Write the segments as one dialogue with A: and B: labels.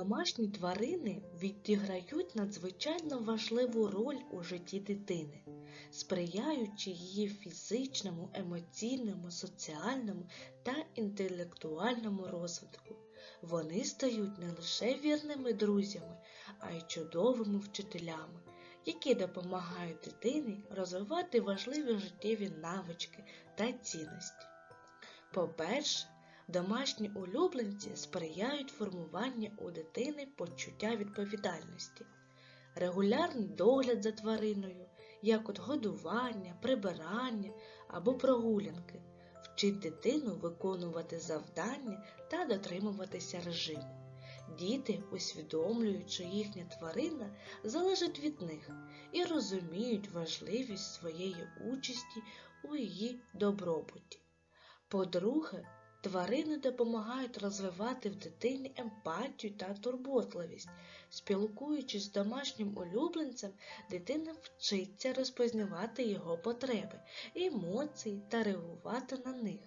A: Домашні тварини відіграють надзвичайно важливу роль у житті дитини, сприяючи її фізичному, емоційному, соціальному та інтелектуальному розвитку. Вони стають не лише вірними друзями, а й чудовими вчителями, які допомагають дитині розвивати важливі життєві навички та цінності. По-перше, Домашні улюбленці сприяють формуванню у дитини почуття відповідальності, регулярний догляд за твариною, як от годування, прибирання або прогулянки, вчить дитину виконувати завдання та дотримуватися режиму. Діти усвідомлюють, що їхня тварина залежить від них і розуміють важливість своєї участі у її добробуті. По-друге, Тварини допомагають розвивати в дитині емпатію та турботливість. Спілкуючись з домашнім улюбленцем, дитина вчиться розпізнавати його потреби, емоції та реагувати на них.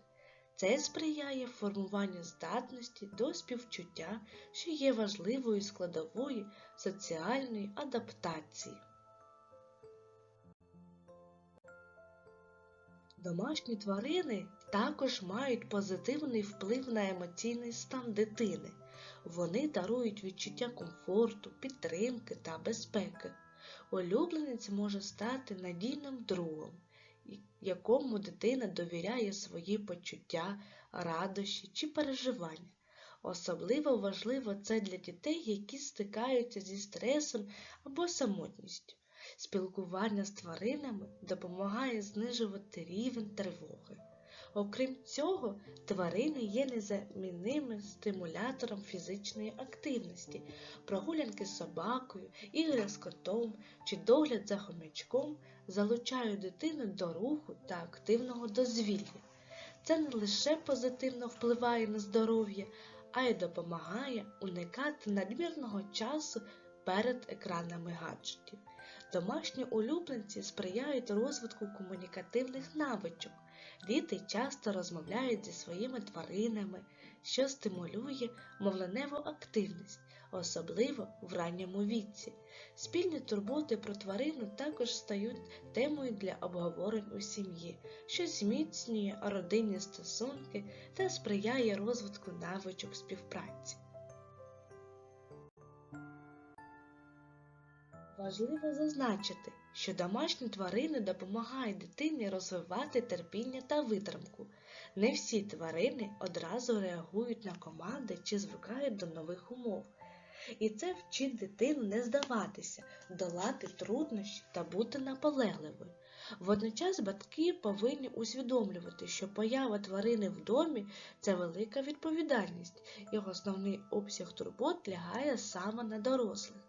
A: Це сприяє формуванню здатності до співчуття, що є важливою складовою соціальної адаптації. Домашні тварини також мають позитивний вплив на емоційний стан дитини. Вони дарують відчуття комфорту, підтримки та безпеки. Улюбленець може стати надійним другом, якому дитина довіряє свої почуття, радощі чи переживання. Особливо важливо це для дітей, які стикаються зі стресом або самотністю. Спілкування з тваринами допомагає знижувати рівень тривоги. Окрім цього, тварини є незамінним стимулятором фізичної активності, прогулянки з собакою, ігри з котом чи догляд за хомячком залучають дитину до руху та активного дозвілля. Це не лише позитивно впливає на здоров'я, а й допомагає уникати надмірного часу перед екранами гаджетів. Домашні улюбленці сприяють розвитку комунікативних навичок. Діти часто розмовляють зі своїми тваринами, що стимулює мовленеву активність, особливо в ранньому віці. Спільні турботи про тварину також стають темою для обговорень у сім'ї, що зміцнює родинні стосунки та сприяє розвитку навичок співпраці. Важливо зазначити, що домашні тварини допомагають дитині розвивати терпіння та витримку. Не всі тварини одразу реагують на команди чи звикають до нових умов. І це вчить дитину не здаватися, долати труднощі та бути наполегливою. Водночас батьки повинні усвідомлювати, що поява тварини в домі це велика відповідальність, і основний обсяг турбот лягає саме на дорослих.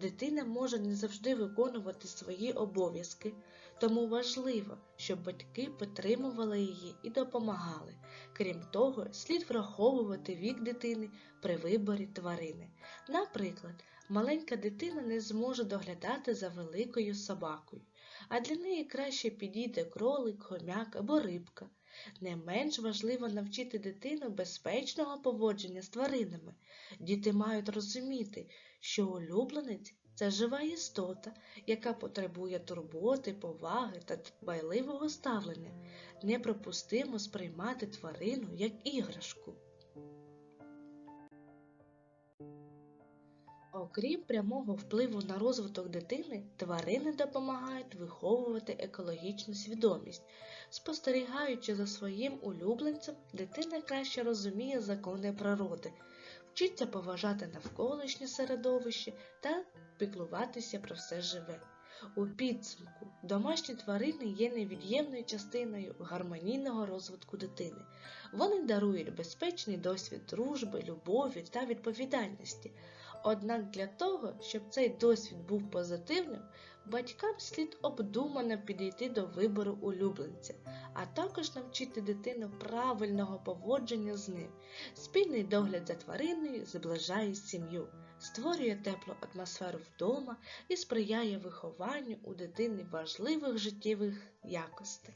A: Дитина може не завжди виконувати свої обов'язки, тому важливо, щоб батьки підтримували її і допомагали. Крім того, слід враховувати вік дитини при виборі тварини. Наприклад, маленька дитина не зможе доглядати за великою собакою, а для неї краще підійде кролик, хомяк або рибка. Не менш важливо навчити дитину безпечного поводження з тваринами. Діти мають розуміти, що улюбленець це жива істота, яка потребує турботи, поваги та дбайливого ставлення. Неприпустимо сприймати тварину як іграшку. Окрім прямого впливу на розвиток дитини, тварини допомагають виховувати екологічну свідомість. Спостерігаючи за своїм улюбленцем, дитина краще розуміє закони природи, вчиться поважати навколишнє середовище та піклуватися про все живе. У підсумку домашні тварини є невід'ємною частиною гармонійного розвитку дитини. Вони дарують безпечний досвід дружби, любові та відповідальності. Однак для того, щоб цей досвід був позитивним, батькам слід обдумано підійти до вибору улюбленця, а також навчити дитину правильного поводження з ним. Спільний догляд за твариною зближає сім'ю, створює теплу атмосферу вдома і сприяє вихованню у дитини важливих життєвих якостей.